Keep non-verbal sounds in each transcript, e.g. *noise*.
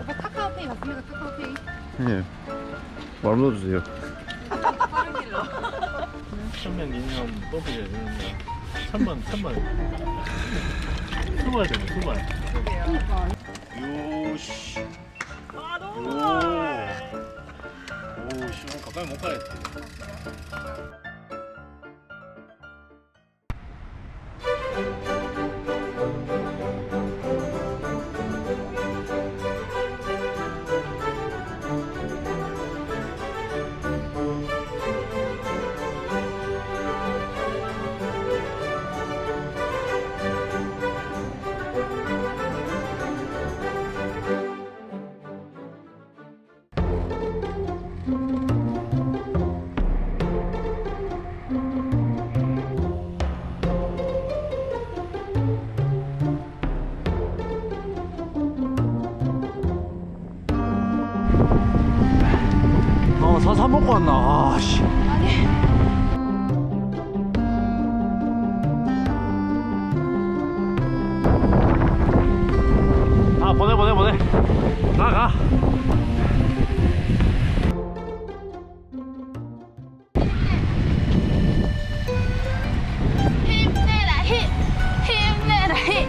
오빠 카카오페이 맞습니까? 카카오페이. 예. 말 넣어주세요. 천명 인형 뽑으셔야 되는데 천만 천만. 수발 되네 수발 요시. 아 너무 오씨 가까이 못 가야지 왔나? 아, 씨. 아, 보내, 보내, 보내. 가, 가. 힘내라 힘 힘내라 힘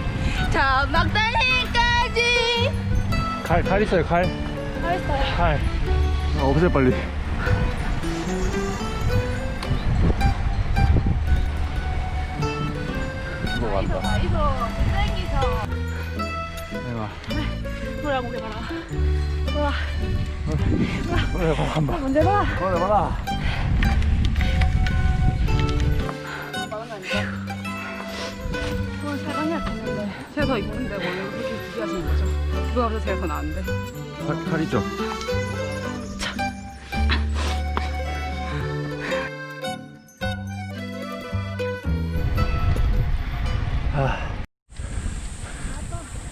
저 막달리까지 칼, 칼 있어요, 칼. 알았어요 칼. 아, 없애, 빨리. 와 그래, 봐, 한 번. 뭔데 봐 그래, 봐라. 그건 세방이야 됐는데 제가 더 이쁜데 원래 그렇게 두개 하시는 거죠? 그거 하면서 제가 더 나은데 칼, 칼 있죠?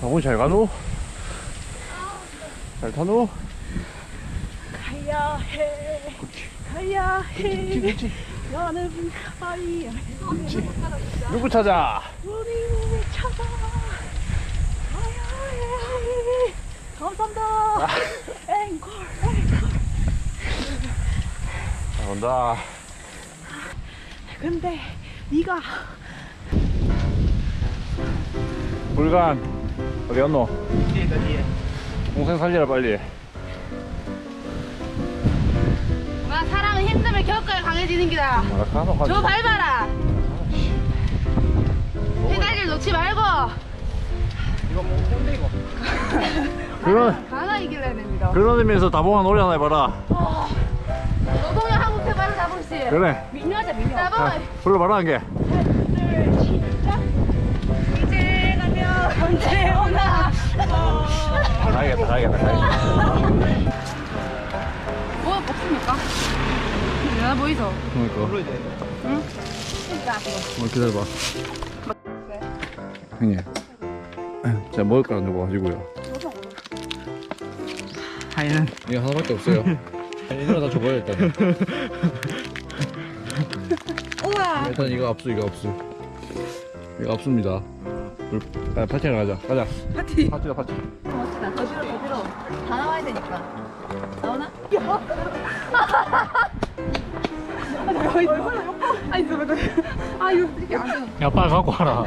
바구니 잘 가노? 잘 타노? 가야 해. 가야 해. 그렇지 나는 가야 해. 누구 찾아? 우리 찾아. 가야 해. 감사합니다. 앵콜 앵콜. 잘 온다. 근데 네가 불간 어디 갔노? 뒤에다 뒤에 동생 살리라 빨리. 와 사랑은 힘듦을 겪어야 강해지는 기다. 마라카노 저 밟아라. 페달을 놓지 말고. 이거 뭐 뭔데 이거. *laughs* 그런 강하 이길래 됩니다. 그런 의미에서 다봉아 노래 하나 해봐라. 노동요 한국 페달을 잡을시 그래. 민요하자 민요 자, 나봉아 불러봐라 한개 그러니까. 응? 어, 기다려봐. 형님. 제가 먹을 거랑 좀 가지고요. 하이는? 이거 하나밖에 없어요. 아니, 이거 다 줘봐요 일단 우와. 일단 이거 압수 이거 압수. 이거 압수입니다. 불, 아, 파티를 가자. 가자. 파티. 파티다 파티. 멋지다. 더 들어 더 들어. 다 나와야 되니까. 나오나? *laughs* 아니 저거 아 이거 이렇게 안 돼. 야 빨리 갖고 와라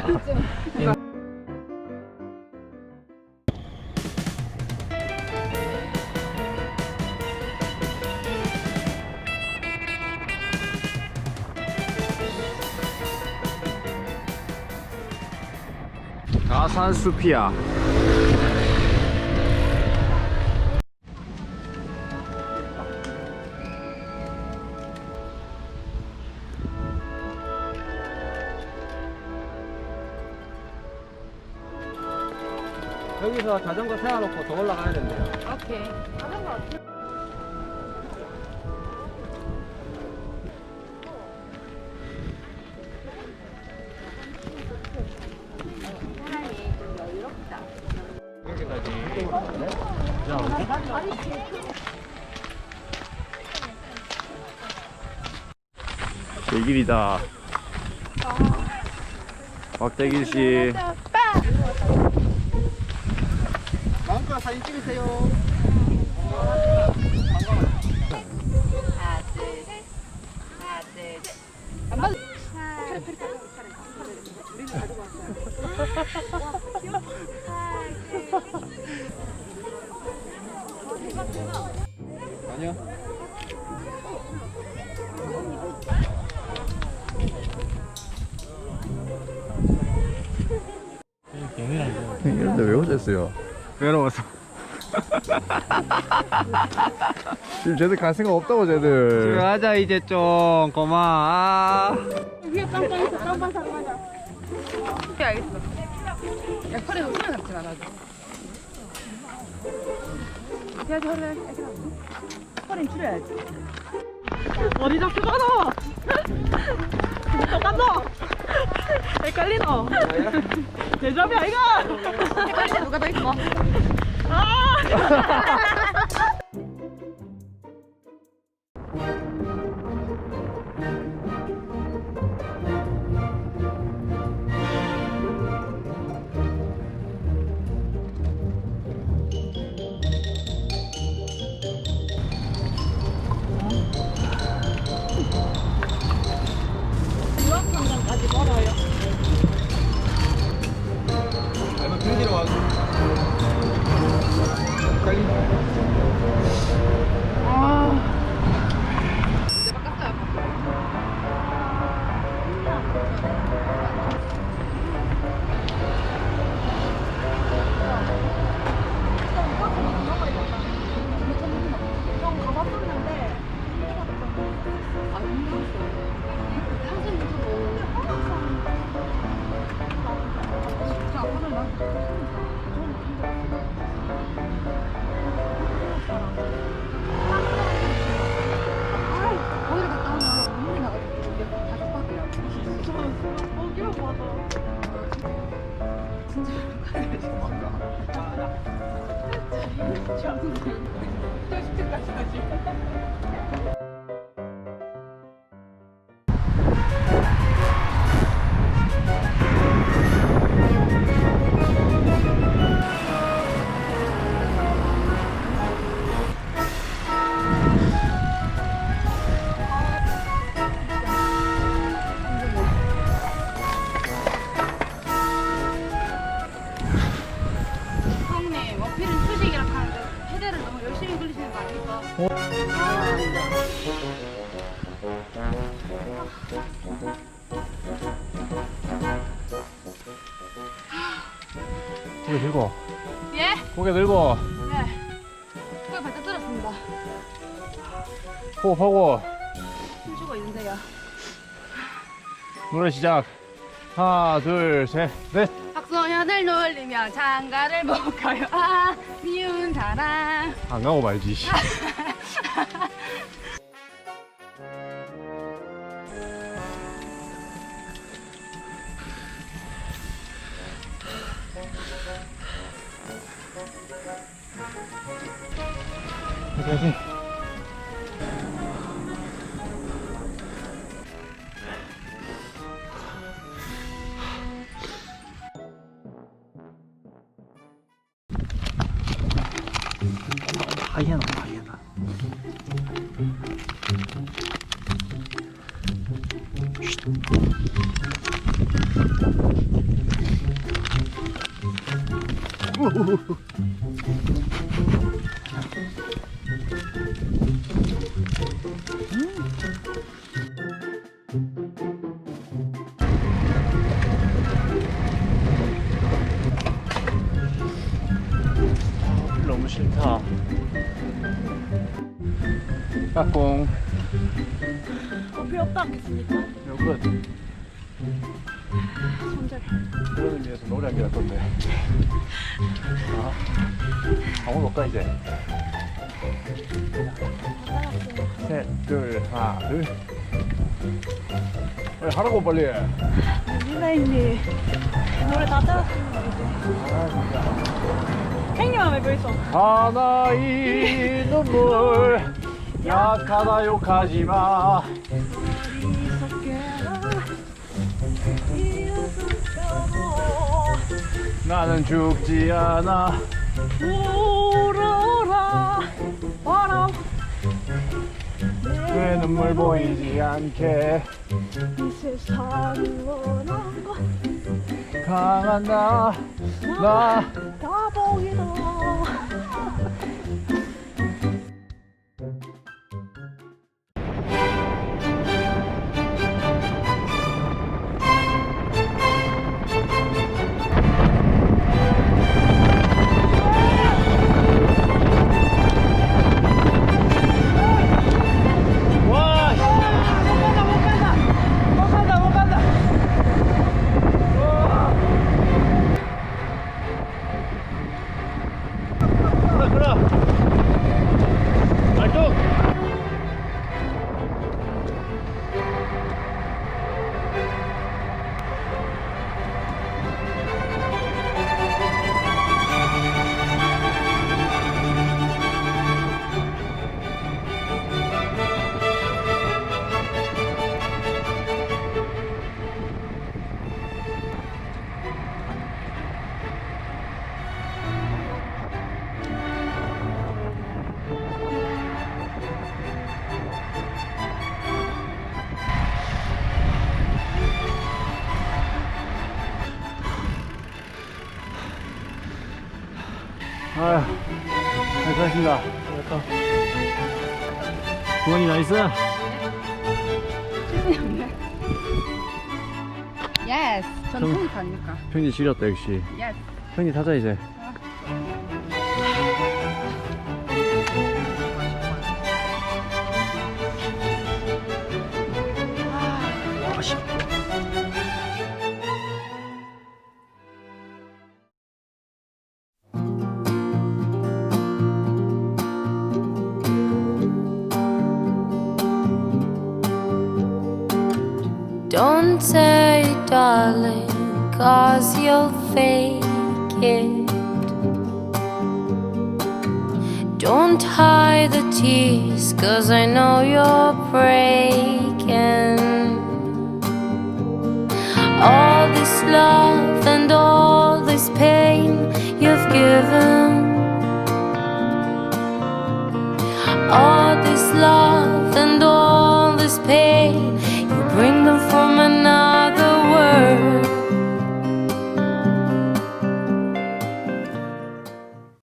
가산숲이야 여기서 자전거 세워놓고 더 올라가야 된대요 오케이. 여기까지 대길이다. 박대길 씨 다음 거 사진 찍으세요. 아니야. 이런데 왜 오셨어요? 외로워서. 지금 쟤들 갈 생각 없다고 쟤들 하자 이제 좀 고마워. 위에 깜빵 있어. 깜빵 사러 가자. 오케이 알겠어. 야 허리 너무 잡지 말아줘. 해야지 허리. 허리 줄여야지. 어디 잡고 가노? 똑같노? 헷갈리노? 대접이 아이가? 헷갈리지 누가 더 있어? 아! 형님, 고개 들고 예? 고개 들고 네. 그걸 발딱 들었습니다. 호흡하고 춤추고 있는데요. 노래 시작 하나 둘셋넷 박소연을 놀리며 장가를 못 가요. 아, 미운 사랑. 안 가고 말지 *laughs* 씨. 화이팅 하이에나 하이에 싫다. 까꿍. 어필 없다 않겠습니까? 여끝 손절. 그런 의미에서 노래 한개할 건데. 아, 아무도 없다 이제. 셋둘 하나 둘. 빨리 하라고 빨리. 유나인님. 노래 다 따랐습니다. 행님 한번 해보이소. 하나의 눈물. 약하다 욕하지 마. 나는 죽지 않아. 오라라 바람 왜 눈물 보이지 않게? 이 세상을 원한 건 강한 나, 나. 아휴, 잘 가십니다. 구원이 나이스. 예스 저는 좀- 통이 가니까 편지 지렸다, 역시. 예스 편지 타자, 이제. Say, darling, cause you'll fake it. Don't hide the tears, cause I know you're breaking. All this love